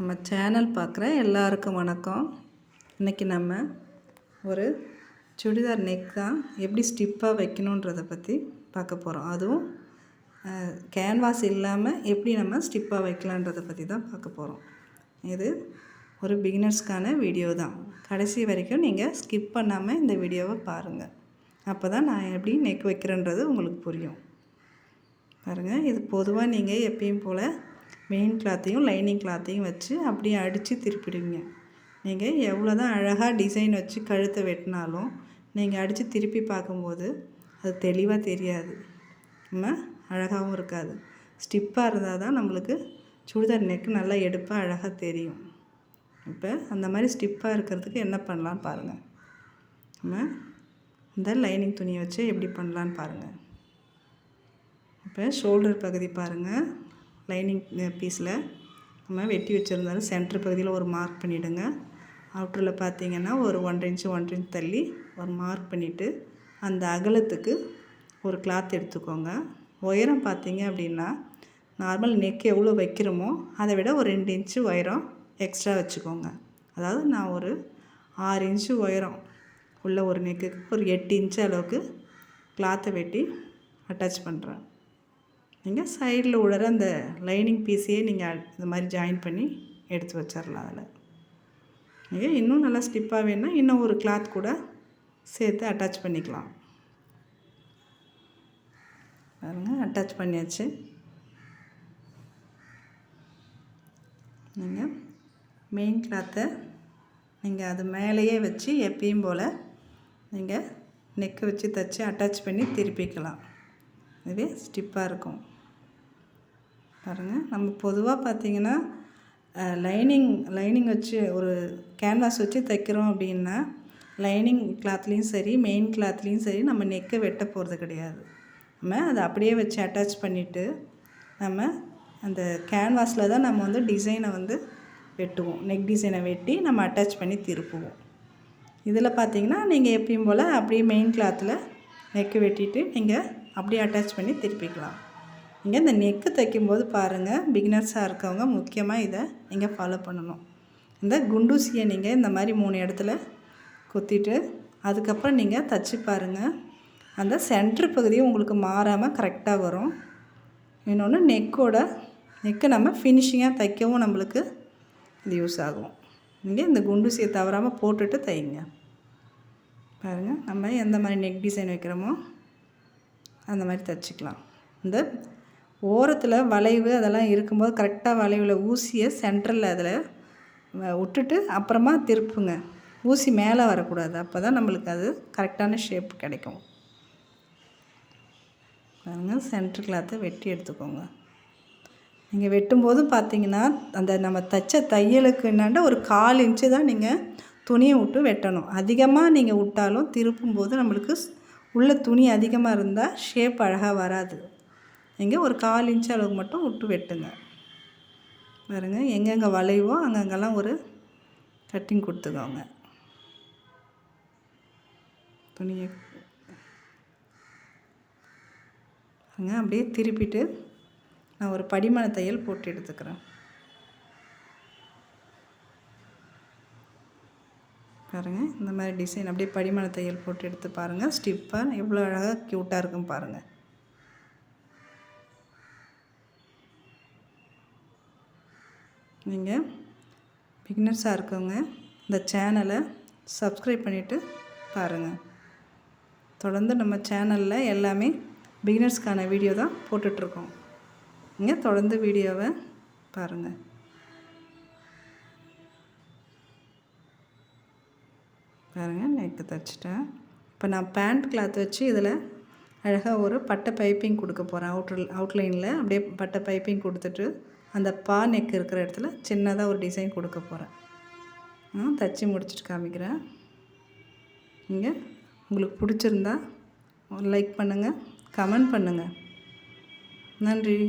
நம்ம சேனல் பார்க்குற எல்லாருக்கும் வணக்கம். இன்றைக்கி நம்ம ஒரு சுடிதார் நெக் தான் எப்படி ஸ்டிப்பாக வைக்கணுன்றதை பற்றி பார்க்க போகிறோம். அதுவும் கேன்வாஸ் இல்லாமல் எப்படி நம்ம ஸ்டிப்பாக வைக்கலான்றதை பற்றி தான் பார்க்க போகிறோம். இது ஒரு பிகினர்ஸ்க்கான வீடியோ தான். கடைசி வரைக்கும் நீங்கள் ஸ்கிப் பண்ணாமல் இந்த வீடியோவை பாருங்கள் அப்போ தான் நான் எப்படி நெக் வைக்கிறேன்றது உங்களுக்கு புரியும். பாருங்கள் இது பொதுவாக நீங்கள் எப்பயும் போல் மெயின் கிளாத்தையும் லைனிங் கிளாத்தையும் வச்சு அப்படியே அடித்து திருப்பிடுவீங்க. நீங்கள் எவ்வளோ தான் அழகாக டிசைன் வச்சு கழுத்தை வெட்டினாலும் நீங்கள் அடித்து திருப்பி பார்க்கும்போது அது தெளிவாக தெரியாது. நம்ம அழகாகவும் இருக்காது. ஸ்டிப்பாக இருந்தால் தான் நம்மளுக்கு சுடிதார் நெக்கு நல்லா எடுப்பாக அழகாக தெரியும். இப்போ அந்த மாதிரி ஸ்டிப்பாக இருக்கிறதுக்கு என்ன பண்ணலான்னு பாருங்கள் நம்ம இந்த லைனிங் துணியை வச்சு எப்படி பண்ணலான்னு பாருங்கள் இப்போ ஷோல்டர் பகுதி பாருங்கள் லைனிங் பீஸில் நம்ம வெட்டி வச்சுருந்தாலும் சென்டர் பகுதியில் ஒரு மார்க் பண்ணிவிடுங்க அவுட்டரில் பார்த்தீங்கன்னா ஒரு ஒன்றரை இன்ச்சு ஒன்றரை இன்ச் தள்ளி ஒரு மார்க் பண்ணிவிட்டு அந்த அகலத்துக்கு ஒரு கிளாத் எடுத்துக்கோங்க. உயரம் பார்த்தீங்க அப்படின்னா நார்மல் நெக் எவ்வளோ வைக்கிறோமோ அதை விட ஒரு ரெண்டு இன்ச்சு உயரம் எக்ஸ்ட்ரா வச்சுக்கோங்க. அதாவது நான் ஒரு ஆறு இன்ச்சு உயரம் உள்ள ஒரு நெக்குக்கு ஒரு எட்டு இன்ச்சு அளவுக்கு கிளாத்தை வெட்டி அட்டாச் பண்ணுறேன் நீங்கள் சைடில் உழற அந்த லைனிங் பீஸையே நீங்கள் இந்த மாதிரி ஜாயின் பண்ணி எடுத்து வச்சிடலாம் அதில். நீங்கள் இன்னும் நல்லா ஸ்டிப்பாக வேணுன்னா இன்னும் ஒரு கிளாத் கூட சேர்த்து அட்டாச் பண்ணிக்கலாம். பாருங்கள் அட்டாச் பண்ணியாச்சு. நீங்கள் மெயின் கிளாத்தை நீங்கள் அது மேலேயே வச்சு எப்பயும் போல் நீங்கள் நெக்கு வச்சு தைச்சி அட்டாச் பண்ணி திருப்பிக்கலாம். இதுவே ஸ்டிப்பாக இருக்கும். பாருங்கள் நம்ம பொதுவாக பார்த்திங்கன்னா லைனிங் லைனிங் வச்சு ஒரு கேன்வாஸ் வச்சு தைக்கிறோம் அப்படின்னா லைனிங் கிளாத்லேயும் சரி மெயின் கிளாத்லேயும் சரி நம்ம நெக்கை வெட்ட போகிறது கிடையாது. நம்ம அதை அப்படியே வச்சு அட்டாச் பண்ணிவிட்டு நம்ம அந்த கேன்வாஸில் தான் நம்ம வந்து டிசைனை வந்து வெட்டுவோம். நெக் டிசைனை வெட்டி நம்ம அட்டாச் பண்ணி திருப்புவோம். இதில் பார்த்திங்கன்னா நீங்கள் எப்பயும் போல் அப்படியே மெயின் கிளாத்தில் நெக்கு வெட்டிட்டு நீங்கள் அப்படியே அட்டாச் பண்ணி திருப்பிக்கலாம். நீங்கள் இந்த நெக்கு தைக்கும்போது பாருங்கள் பிகினர்ஸாக இருக்கவங்க முக்கியமாக இதை நீங்கள் ஃபாலோ பண்ணணும். இந்த குண்டூசியை நீங்கள் இந்த மாதிரி மூணு இடத்துல குத்திட்டு அதுக்கப்புறம் நீங்கள் தச்சு பாருங்கள் அந்த சென்ட்ரு பகுதியும் உங்களுக்கு மாறாமல் கரெக்டாக வரும். இன்னொன்று நெக்கோட நெக்கு நம்ம ஃபினிஷிங்காக தைக்கவும் நம்மளுக்கு இது யூஸ் ஆகும். நீங்கள் இந்த குண்டூசியை தவறாமல் போட்டுட்டு தைங்க. பாருங்கள் நம்ம எந்த மாதிரி நெக் டிசைன் வைக்கிறோமோ அந்த மாதிரி தைச்சிக்கலாம். இந்த ஓரத்தில் வளைவு அதெல்லாம் இருக்கும்போது கரெக்டாக வளைவில் ஊசியை சென்ட்ரலில் அதில் விட்டுட்டு அப்புறமா திருப்புங்க. ஊசி மேலே வரக்கூடாது. அப்போ தான் நம்மளுக்கு அது கரெக்டான ஷேப் கிடைக்கும். பாருங்கள் சென்ட்ரு கிளாத்தை வெட்டி எடுத்துக்கோங்க. நீங்கள் வெட்டும்போதும் பார்த்தீங்கன்னா அந்த நம்ம தைச்ச தையலுக்கு என்னாண்ட ஒரு கால் இன்ச்சு தான் நீங்கள் துணியை விட்டு வெட்டணும். அதிகமாக நீங்கள் விட்டாலும் திருப்பும்போது நம்மளுக்கு உள்ள துணி அதிகமாக இருந்தால் ஷேப் அழகாக வராது. நீங்கள் ஒரு கால் இன்ச் அளவுக்கு மட்டும் விட்டு வெட்டுங்க. பாருங்க எங்கெங்கே வளைவோ அங்கங்கெல்லாம் ஒரு கட்டிங் கொடுத்துக்கோங்க. துணியை பாருங்க அப்படியே திருப்பிட்டு நான் ஒரு படிமண தையல் போட்டு எடுத்துக்கிறேன். பாருங்கள் இந்த மாதிரி டிசைன் அப்படியே படிமண தையல் போட்டு எடுத்து பாருங்கள் ஸ்டிப்பாக எவ்வளோ அழகாக க்யூட்டாக இருக்கும் பாருங்கள் நீங்கள் பிக்னர்ஸாக இருக்கவங்க இந்த சேனலை சப்ஸ்கிரைப் பண்ணிவிட்டு பாருங்கள் தொடர்ந்து நம்ம சேனலில் எல்லாமே பிகினர்ஸ்க்கான வீடியோ தான் போட்டுட்ருக்கோம் நீங்கள் தொடர்ந்து வீடியோவை பாருங்கள் பாருங்கள் நெக்கு தைச்சிட்டேன். இப்போ நான் பேண்ட் கிளாத் வச்சு இதில் அழகாக ஒரு பட்டை பைப்பிங் கொடுக்க போகிறேன் அவுட்ரு அவுட்லைனில் அப்படியே பட்டை பைப்பிங் கொடுத்துட்டு அந்த பா நெக் இருக்கிற இடத்துல சின்னதாக ஒரு டிசைன் கொடுக்க போகிறேன் தைச்சி முடிச்சுட்டு காமிக்கிறேன். நீங்கள் உங்களுக்கு பிடிச்சிருந்தா லைக் பண்ணுங்கள் கமெண்ட் பண்ணுங்கள் நன்றி.